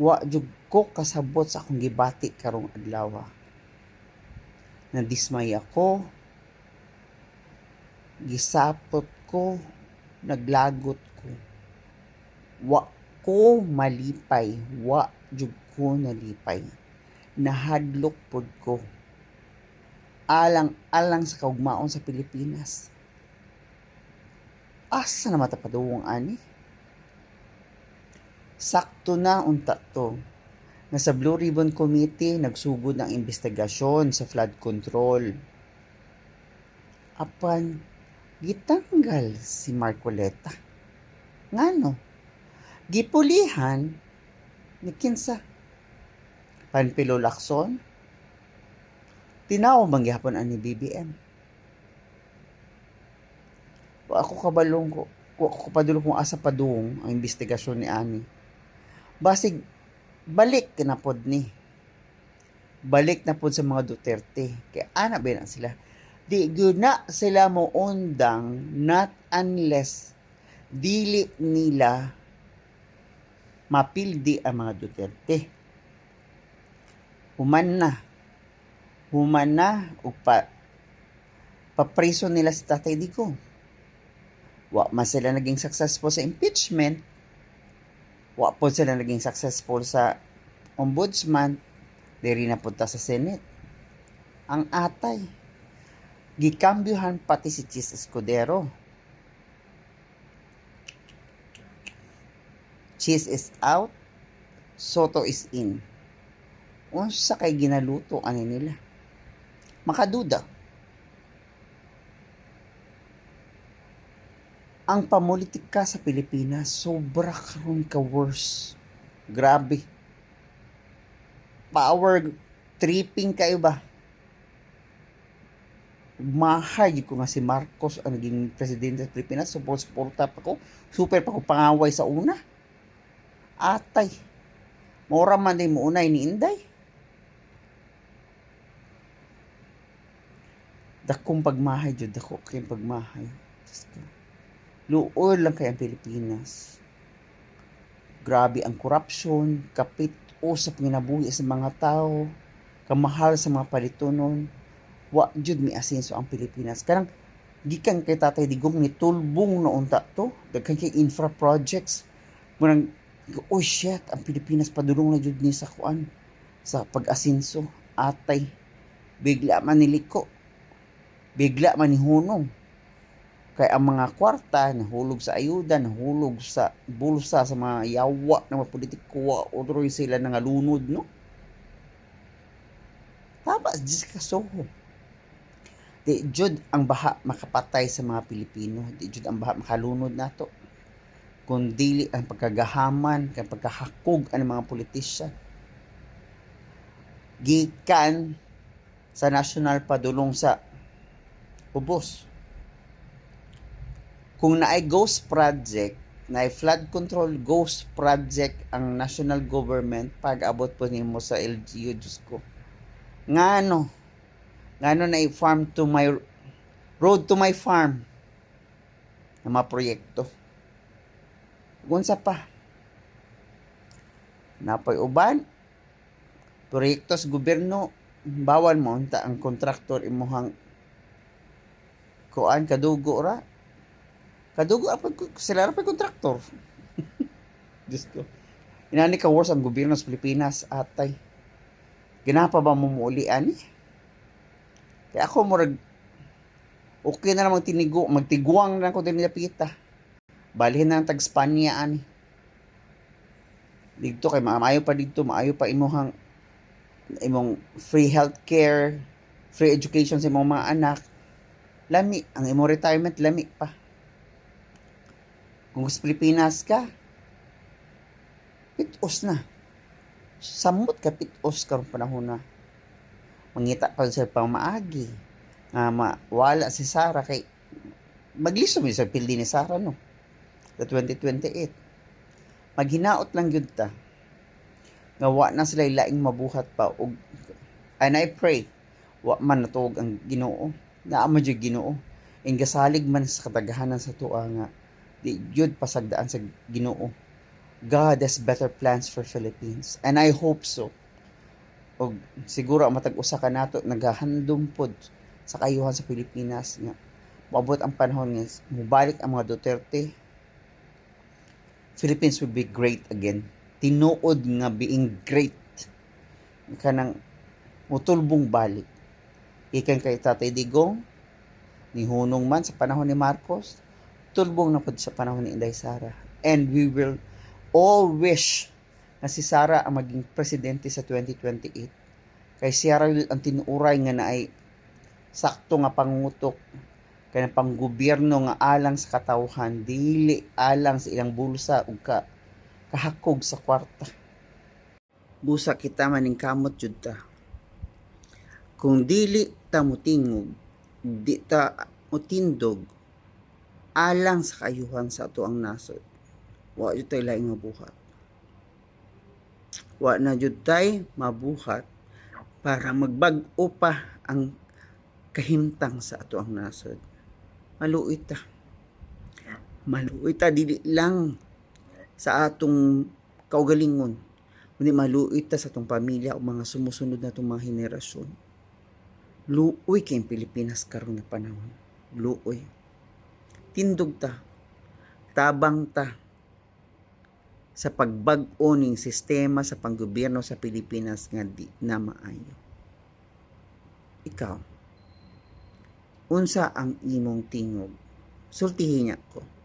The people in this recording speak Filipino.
wa jud ko kasabot sa akong gibati karong adlaw. Nadismay ako. Gisapot ko, naglagot ko. Wa ko malipay, wa jud ko nalipay. Nahadlok pod ko. Alang-alang sa kaugmaon sa Pilipinas. Asa na matapadung ani? Sakto na unta to na sa Blue Ribbon Committee nagsugod ng investigasyon sa flood control. Apan, gitanggal si Marcoleta. Ngano? Gipulihan ni kinsa? Panpilo Lacson? Tinaw bang gihapon ani BBM? Wa ako kabalong ko, wa ako kapadulong kung asa padung ang investigasyon ni Ani. Basig balik na pod ni. Balik na pod sa mga Duterte. Kaya ana ba sila? Di gyud na sila mo undang not unless dili nila mapildi ang mga Duterte. Human na. Human na o pa papriso nila si Tatay Digong. Wa man sila naging successful sa impeachment wa po sila naging successful sa ombudsman diri na punta sa Senate. Ang atay gikambyuhan pati si Chis Escudero. Chis is out Soto is in. Unsa kay ginaluto ani nila? Makaduda ang pamulitika sa Pilipinas sobra karon ka worse. Grabe. Power tripping kayo ba? Mahay ko nga si Marcos ang naging presidente sa Pilipinas. Support, suporta pa ko. Super pa ko pangaway sa una. Atay. Mora man din mo unay ni Inday. Dakong pagmahay, jud dako kay pagmahay. Diyos ko. Luoy lang kay ang Pilipinas. Grabe ang corruption, kapit usap ginabuhi sa mga tao, kamahal sa mga palitunon. Wa jud mi asenso ang Pilipinas. Karang gikan kay Tatay Digong ni tulbong na unta to, daghan kay infra projects. Murang oh shit, ang Pilipinas padulong na jud ni sa kuan sa pag-asenso. Atay bigla man niliko. Bigla man ni hunong kay ang mga kwarta nahulog sa ayuda, nahulog sa bulsa sa mga yawa ng mga politiko, otro sila nangalunod, no? Tapos, Diyos ka soho. Di jud ang baha makapatay sa mga Pilipino. Di jud ang baha makalunod nato. Kung dili ang pagkagahaman, kang pagkahakog ang mga politisyan. Gikan sa national padulong sa ubos kung naay ghost project, naay flood control ghost project ang national government pag abot po nimo sa LGU Diyos ko. Ngano? Ngano na farm to my road to my farm na mga proyekto. Unsa pa? Napay uban proyekto sa gobyerno bawal mo unta ang kontraktor imuhang kuan kadugo ra Kadugo apag sila ra pa kontraktor. Diyos ko. Inani ka worse ang gobyerno sa Pilipinas atay. Ginapa ba mo muuli ani? Kaya ako murag okay na namang tinigo, magtiguang na ko din pita. Balhin na tag Spanya ani. Dito kay maayo pa dito, maayo pa imuhang imong free healthcare, free education sa imong mga anak. Lami, ang imong retirement lami pa. Kung sa Pilipinas ka, pitos na. Samot ka pitos karong panahon na. Mangita pa sa pamaagi. Nga mawala si Sarah kay maglisom sa pildi ni Sarah no. Sa 2028. Maghinaot lang yun ta. Nga wa na sila ilaing mabuhat pa. Og, and I pray, wa man natuog ang ginoo. Naama dyan ginoo. Ingasalig man sa katagahanan sa tuwa nga di jud pasagdaan sa Ginoo God has better plans for Philippines. And I hope so. O siguro ang matag usa ka nato nagahandom pod sa kayuhan sa Pilipinas nga maabot ang panahon nga mubalik ang mga Duterte Philippines will be great again tinuod nga being great kanang mutulbong balik ikan kay Tatay Digong ni Hunong man sa panahon ni Marcos tulbong na pod sa panahon ni Inday Sara. And we will all wish na si Sara ang maging presidente sa 2028 kay siya raw ang tinuuray nga na ay sakto nga pangutok kay pang gobyerno nga alang sa katawhan dili alang sa ilang bulsa ug ka kahakog sa kwarta. Busa kita maning kamot jud ta. Kung dili ta mutingog di ta mutindog alang sa kayuhan sa ato ang nasod. Wa jud tay laing mabuhat. Wa na jud tay mabuhat para magbag-o pa ang kahimtang sa ato ang nasod. Maluoy ta. Maluoy ta dili lang sa atong kaugalingon kundi maluoy ta sa atong pamilya o mga sumusunod na atong mga henerasyon. Luoy kay ang Pilipinas karon nga panahon. Luoy tindog ta tabang ta sa pagbag-o ning sistema sa panggobyerno sa Pilipinas nga di na maayo. Ikaw unsa ang imong tingog? Sultihin niya ko